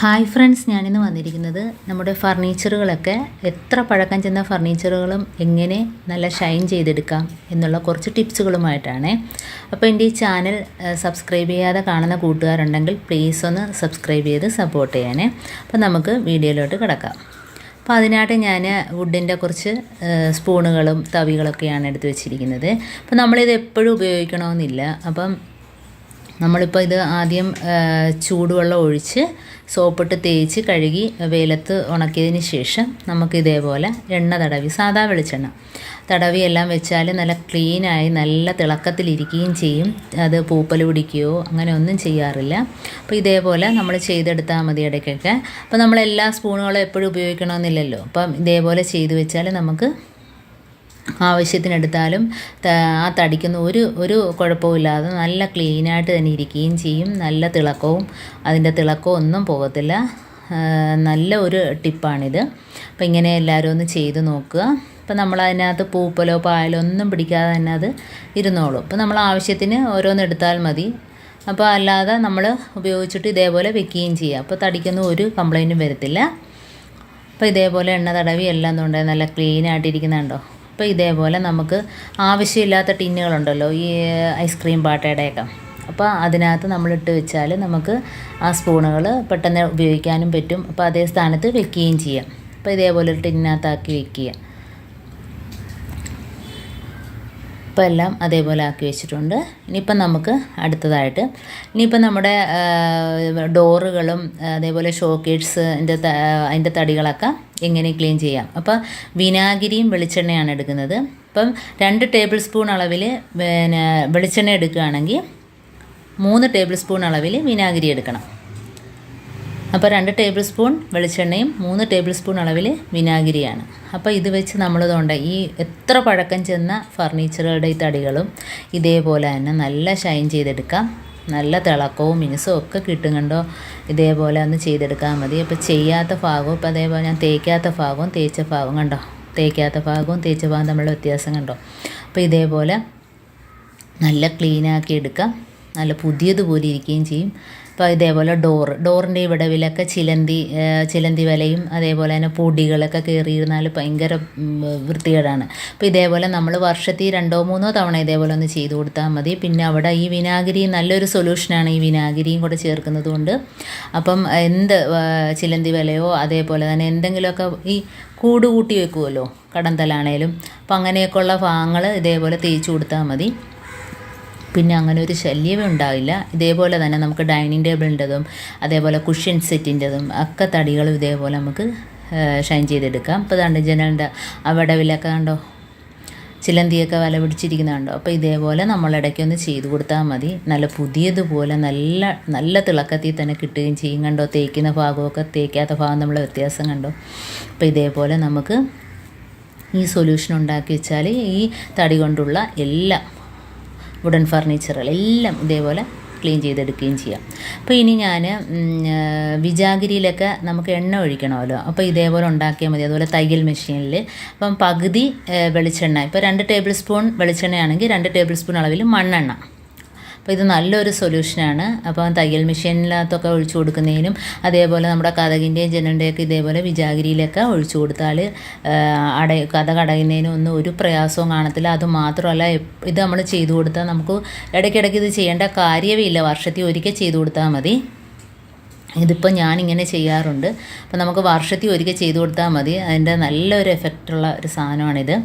Hi friends ഞാനിന്ന് വന്നിരിക്കുന്നത് നമ്മുടെ ഫർണിച്ചറുകളൊക്കെ എത്ര പഴക്കം ചെന്ന ഫർണിച്ചറുകളും എങ്ങനെ നല്ല ഷൈൻ ചെയ്തെടുക്കാം എന്നുള്ള കുറച്ച് ടിപ്സുകളുമായിട്ടാണ്. അപ്പോൾ എന്റെ ഈ ചാനൽ സബ്സ്ക്രൈബ് ചെയ്യാതെ കാണുന്ന കൂട്ടുകാരുണ്ടെങ്കിൽ പ്ലീസ് ഒന്ന് സബ്സ്ക്രൈബ് ചെയ്ത് സപ്പോർട്ട് ചെയ്യണേ അപ്പോൾ നമുക്ക് വീഡിയോയിലോട്ട് കിടക്കാം. അപ്പോൾ അതിനായിട്ട് ഞാൻ വുഡിന്റെ കുറച്ച് സ്പൂണുകളും തവികളൊക്കെയാണ് എടുത്ത് വെച്ചിരിക്കുന്നത്. അപ്പോൾ നമ്മളിത് എപ്പോഴും ഉപയോഗിക്കണമെന്നില്ല. അപ്പം നമ്മളിപ്പോൾ ഇത് ആദ്യം ചൂടുവെള്ളം ഒഴിച്ച് സോപ്പിട്ട് തേച്ച് കഴുകി വെയിലത്ത് ഉണക്കിയതിന് ശേഷം നമുക്ക് ഇതേപോലെ എണ്ണ തടവി സാധാ വെളിച്ചെണ്ണ തടവി എല്ലാം വെച്ചാൽ നല്ല ക്ലീനായി നല്ല തിളക്കത്തിലിരിക്കുകയും ചെയ്യും. അത് പൂപ്പൽ പിടിക്കുകയോ അങ്ങനെ ഒന്നും ചെയ്യാറില്ല. അപ്പോൾ ഇതേപോലെ നമ്മൾ ചെയ്തെടുത്താൽ മതി ഇടയ്ക്കൊക്കെ. അപ്പോൾ നമ്മൾ എല്ലാ സ്പൂണുകളും എപ്പോഴും ഉപയോഗിക്കണമെന്നില്ലല്ലോ. അപ്പം ഇതേപോലെ ചെയ്തു വെച്ചാൽ നമുക്ക് ആവശ്യത്തിനെടുത്താലും ആ തടിക്കുന്ന ഒരു ഒരു കുഴപ്പമില്ലാതെ നല്ല ക്ലീനായിട്ട് തന്നെ ഇരിക്കുകയും ചെയ്യും. നല്ല തിളക്കവും അതിന്റെ തിളക്കവും ഒന്നും പോകത്തില്ല. നല്ല ഒരു ടിപ്പാണിത്. അപ്പം ഇങ്ങനെ എല്ലാവരും ഒന്ന് ചെയ്ത് നോക്കുക. അപ്പം നമ്മൾ അതിനകത്ത് പൂപ്പലോ പായലോ ഒന്നും പിടിക്കാതെ തന്നെ അത് ഇരുന്നോളും. അപ്പം നമ്മൾ ആവശ്യത്തിന് ഓരോന്ന് എടുത്താൽ മതി. അപ്പോൾ അല്ലാതെ നമ്മൾ ഉപയോഗിച്ചിട്ട് ഇതേപോലെ വെക്കുകയും ചെയ്യാം അപ്പോൾ തടിക്കുന്ന ഒരു കംപ്ലൈന്റും വരത്തില്ല. അപ്പോൾ ഇതേപോലെ എണ്ണ തടവി എല്ലാം തൊണ്ടേ നല്ല ക്ലീൻ ആയിട്ടിരിക്കുന്നുണ്ടോ അപ്പോൾ ഇതേപോലെ നമുക്ക് ആവശ്യമില്ലാത്ത ടിന്നുകളുണ്ടല്ലോ ഈ ഐസ്ക്രീം പാട്ടയുടെയൊക്കെ. അപ്പോൾ അതിനകത്ത് നമ്മളിട്ട് വെച്ചാൽ നമുക്ക് ആ സ്പൂണുകൾ പെട്ടെന്ന് ഉപയോഗിക്കാനും പറ്റും. അപ്പോൾ അതേ സ്ഥാനത്ത് വെക്കുകയും ചെയ്യാം. അപ്പോൾ ഇതേപോലെ ഒരു ടിന്നിനകത്താക്കി വെക്കുക. ഇപ്പം എല്ലാം അതേപോലെ ആക്കി വെച്ചിട്ടുണ്ട്. ഇനിയിപ്പം നമുക്ക് അടുത്തതായിട്ട് ഇനിയിപ്പം നമ്മുടെ ഡോറുകളും അതേപോലെ ഷോക്കേഴ്സ് അതിന്റെ തടികളൊക്കെ എങ്ങനെ ക്ലീൻ ചെയ്യാം. അപ്പോൾ വിനാഗിരിയും വെളിച്ചെണ്ണയാണ് എടുക്കുന്നത്. അപ്പം രണ്ട് ടേബിൾ സ്പൂൺ അളവിൽ പിന്നെ വെളിച്ചെണ്ണ എടുക്കുകയാണെങ്കിൽ മൂന്ന് ടേബിൾ സ്പൂൺ അളവിൽ വിനാഗിരി എടുക്കണം. അപ്പോൾ രണ്ട് ടേബിൾ സ്പൂൺ വെളിച്ചെണ്ണയും മൂന്ന് ടേബിൾ സ്പൂൺ അളവിൽ വിനാഗിരിയാണ്. അപ്പോൾ ഇത് വെച്ച് നമ്മൾ നമ്മളിതുകൊണ്ട് ഈ എത്ര പഴക്കം ചെന്ന ഫർണിച്ചറുകളുടെ ഈ തടികളും ഇതേപോലെ തന്നെ നല്ല ഷൈൻ ചെയ്തെടുക്കാം. നല്ല തിളക്കവും മിനുസവും ഒക്കെ കിട്ടും കണ്ടോ? ഇതേപോലെ ഒന്ന് ചെയ്തെടുക്കാൻ മതി. അപ്പോൾ ചെയ്യാത്ത ഭാഗവും ഇപ്പോൾ അതേപോലെ ഞാൻ തേക്കാത്ത ഭാഗവും തേച്ച ഭാഗവും കണ്ടോ? തേക്കാത്ത ഭാഗവും തേച്ച ഭാഗവും തമ്മിലുള്ള വ്യത്യാസം കണ്ടോ? അപ്പോൾ ഇതേപോലെ നല്ല ക്ലീനാക്കി എടുക്കാം. നല്ല പുതിയതുപോലെ ഇരിക്കുകയും ചെയ്യും. അപ്പോൾ ഇതേപോലെ ഡോർ ഡോറിന്റെ ഇവിടെ വിടവിലൊക്കെ ചിലന്തി ചിലന്തി വലയും അതേപോലെ തന്നെ പൊടികളൊക്കെ കയറിയിരുന്നാൽ ഭയങ്കര വൃത്തികേടാണ്. അപ്പോൾ ഇതേപോലെ നമ്മൾ വർഷത്തിൽ രണ്ടോ മൂന്നോ തവണ ഇതേപോലെ ഒന്ന് ചെയ്തു കൊടുത്താൽ മതി. പിന്നെ അവിടെ ഈ വിനാഗിരി നല്ലൊരു സൊല്യൂഷനാണ് ഈ വിനാഗിരിയും കൂടെ ചേർക്കുന്നത് കൊണ്ട്. അപ്പം എന്ത് ചിലന്തി വലയോ അതേപോലെ തന്നെ എന്തെങ്കിലുമൊക്കെ ഈ കൂട് കൂട്ടി വെക്കുമല്ലോ കടന്തലാണേലും. അപ്പം അങ്ങനെയൊക്കെയുള്ള ഭാഗങ്ങൾ ഇതേപോലെ തേച്ച് കൊടുത്താൽ മതി. പിന്നെ അങ്ങനെ ഒരു ശല്യമേ ഉണ്ടാവില്ല. ഇതേപോലെ തന്നെ നമുക്ക് ഡൈനിങ് ടേബിളിന്റെതും അതേപോലെ കുഷ്യൻ സെറ്റിന്റെതും ഒക്കെ തടികളും ഇതേപോലെ നമുക്ക് ഷൈൻ ചെയ്തെടുക്കാം. ഇപ്പോൾ ദാണ്ട് ജനലിന്റെ അവിടവിലൊക്കെ കണ്ടോ? ചിലന്തിയൊക്കെ വല പിടിച്ചിരിക്കുന്നുണ്ടോ? അപ്പോൾ ഇതേപോലെ നമ്മൾ ഇടയ്ക്കൊന്ന് ചെയ്ത് കൊടുത്താൽ മതി. നല്ല പുതിയതുപോലെ നല്ല നല്ല തിളക്കത്തിൽ തന്നെ കിട്ടുകയും ചെയ്യും. കണ്ടോ? തേക്കുന്ന ഭാഗമൊക്കെ തേക്കാത്ത ഭാഗം നമ്മൾ വ്യത്യാസം കണ്ടോ? അപ്പോൾ ഇതേപോലെ നമുക്ക് ഈ സൊല്യൂഷൻ ഉണ്ടാക്കി വെച്ചാൽ ഈ തടി കൊണ്ടുള്ള എല്ലാ വുഡൻ ഫർണിച്ചറുകൾ എല്ലാം ഇതേപോലെ ക്ലീൻ ചെയ്തെടുക്കുകയും ചെയ്യാം. അപ്പോൾ ഇനി ഞാൻ വിജാഗിരിയിലൊക്കെ നമുക്ക് എണ്ണ ഒഴിക്കണമല്ലോ. അപ്പോൾ ഇതേപോലെ ഉണ്ടാക്കിയാൽ മതി. അതുപോലെ തയ്യൽ മെഷീനിൽ അപ്പം പകുതി വെളിച്ചെണ്ണ. ഇപ്പോൾ രണ്ട് ടേബിൾ സ്പൂൺ വെളിച്ചെണ്ണയാണെങ്കിൽ രണ്ട് ടേബിൾ സ്പൂൺ അളവിൽ മണ്ണെണ്ണ. അപ്പോൾ ഇത് നല്ലൊരു സൊല്യൂഷനാണ്. അപ്പോൾ തയ്യൽ മെഷീനിനകത്തൊക്കെ ഒഴിച്ചു കൊടുക്കുന്നതിനും അതേപോലെ നമ്മുടെ കഥകിന്റെയും ജനലിന്റെയൊക്കെ ഇതേപോലെ വിജാഗിരിയിലൊക്കെ ഒഴിച്ചു കൊടുത്താൽ അട കഥ കടയുന്നതിനും ഒന്നും ഒരു പ്രയാസവും കാണത്തില്ല. അത് മാത്രമല്ല ഇത് നമ്മൾ ചെയ്തു കൊടുത്താൽ നമുക്ക് ഇടയ്ക്കിടയ്ക്ക് ഇത് ചെയ്യേണ്ട കാര്യമേ ഇല്ല. വർഷത്തിൽ ഒരിക്കൽ ചെയ്തു കൊടുത്താൽ മതി. ഇതിപ്പോൾ ഞാനിങ്ങനെ ചെയ്യാറുണ്ട്. അപ്പോൾ നമുക്ക് വർഷത്തിൽ ഒരിക്കൽ ചെയ്തു കൊടുത്താൽ മതി. അതിന്റെ നല്ലൊരു എഫക്റ്റുള്ള ഒരു സാധനമാണിത്.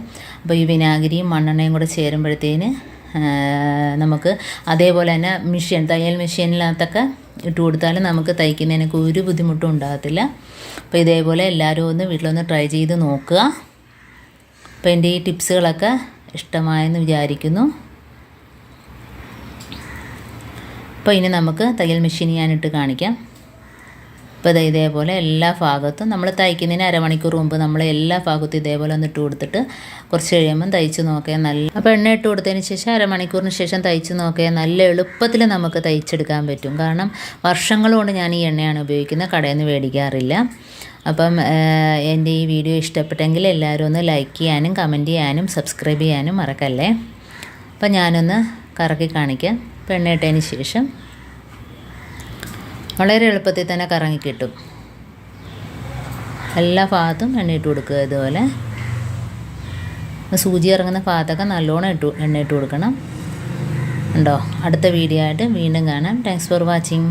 അപ്പോൾ ഈ വിനാഗിരിയും മണ്ണെണ്ണയും കൂടെ ചേരുമ്പോഴത്തേന് നമുക്ക് അതേപോലെ തന്നെ മെഷീൻ തയ്യൽ മെഷീനിനകത്തൊക്കെ ഇട്ട് കൊടുത്താൽ നമുക്ക് തയ്ക്കുന്നതിനൊക്കെ ഒരു ബുദ്ധിമുട്ടും ഉണ്ടാകത്തില്ല. അപ്പോൾ ഇതേപോലെ എല്ലാവരും ഒന്ന് വീട്ടിലൊന്ന് ട്രൈ ചെയ്ത് നോക്കുക. അപ്പോൾ എന്റെ ഈ ടിപ്സുകളൊക്കെ ഇഷ്ടമായെന്ന് വിചാരിക്കുന്നു. അപ്പോൾ ഇനി നമുക്ക് തയ്യൽ മെഷീൻ ഞാനിട്ട് കാണിക്കാം. ഇപ്പോൾ ഇത് ഇതേപോലെ എല്ലാ ഭാഗത്തും നമ്മൾ തയ്ക്കുന്നതിന് അരമണിക്കൂർ മുമ്പ് നമ്മൾ എല്ലാ ഭാഗത്തും ഇതേപോലെ ഒന്ന് ഇട്ട് കൊടുത്തിട്ട് കുറച്ച് കഴിയുമ്പം തയ്ച്ച് നോക്കിയാൽ നല്ല അപ്പോൾ എണ്ണ ഇട്ട് കൊടുത്തതിന് ശേഷം അരമണിക്കൂറിന് ശേഷം തയ്ച്ച് നോക്കിയാൽ നല്ല എളുപ്പത്തിൽ നമുക്ക് തയ്ച്ചെടുക്കാൻ പറ്റും. കാരണം വർഷങ്ങൾ കൊണ്ട് ഞാൻ ഈ എണ്ണയാണ് ഉപയോഗിക്കുന്നത്. കടയിൽ നിന്ന് മേടിക്കാറില്ല. അപ്പം എന്റെ ഈ വീഡിയോ ഇഷ്ടപ്പെട്ടെങ്കിൽ എല്ലാവരും ഒന്ന് ലൈക്ക് ചെയ്യാനും കമന്റ് ചെയ്യാനും സബ്സ്ക്രൈബ് ചെയ്യാനും മറക്കല്ലേ? അപ്പം ഞാനൊന്ന് കറക്കി കാണിക്കാം. അപ്പോൾ എണ്ണ ശേഷം വളരെ എളുപ്പത്തിൽ തന്നെ കറങ്ങി കിട്ടും. എല്ലാ ഭാഗത്തും എണ്ണയിട്ട് കൊടുക്കുക ഇതുപോലെ. സൂചി ഇറങ്ങുന്ന ഭാഗത്തൊക്കെ നല്ലോണം ഇട്ട് എണ്ണയിട്ട് കൊടുക്കണം. ഉണ്ടോ അടുത്ത വീഡിയോ ആയിട്ട് വീണ്ടും കാണാം. Thanks for watching